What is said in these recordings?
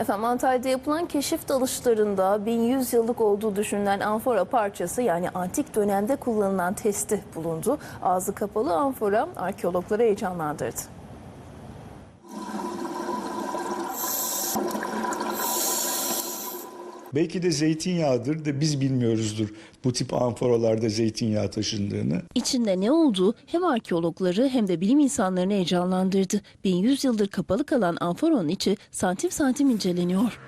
Efendim Antalya'da yapılan keşif dalışlarında 1100 yıllık olduğu düşünülen amfora parçası yani antik dönemde kullanılan testi bulundu. Ağzı kapalı amfora arkeologları heyecanlandırdı. Belki de zeytinyağıdır da biz bilmiyoruzdur bu tip amforalarda zeytinyağı taşındığını. İçinde ne olduğu hem arkeologları hem de bilim insanlarını heyecanlandırdı. 1100 yıldır kapalı kalan amforanın içi santim santim inceleniyor.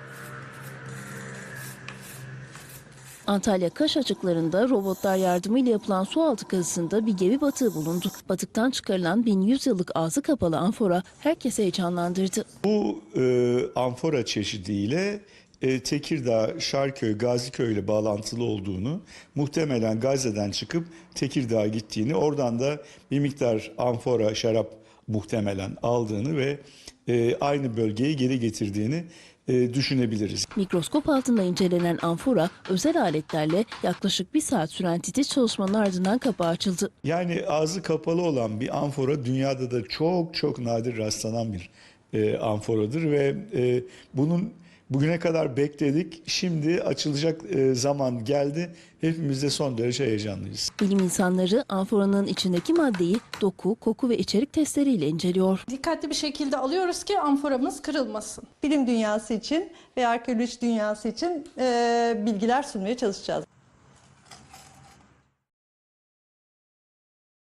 Antalya Kaş açıklarında robotlar yardımıyla yapılan su altı kazısında bir gemi batığı bulundu. Batıktan çıkarılan 1100 yıllık ağzı kapalı amfora herkesi heyecanlandırdı. Bu e, amfora çeşidiyle e, Tekirdağ, Şarköy, Gaziköy ile bağlantılı olduğunu, muhtemelen Gazze'den çıkıp Tekirdağ'a gittiğini, oradan da bir miktar amfora şarap muhtemelen aldığını ve e, aynı bölgeye geri getirdiğini e, düşünebiliriz. Mikroskop altında incelenen amfora özel aletlerle yaklaşık bir saat süren titiz çalışmanın ardından kapağı açıldı. Yani ağzı kapalı olan bir amfora dünyada da çok çok nadir rastlanan bir e, amforadır ve e, bunun bugüne kadar bekledik. Şimdi açılacak e, zaman geldi. Hepimiz de son derece heyecanlıyız. Bilim insanları amforanın içindeki maddeyi doku, koku ve içerik testleriyle inceliyor. Dikkatli bir şekilde alıyoruz ki amforamız kırılmasın. bilim dünyası için ve arkeoloji dünyası için e, bilgiler sunmaya çalışacağız.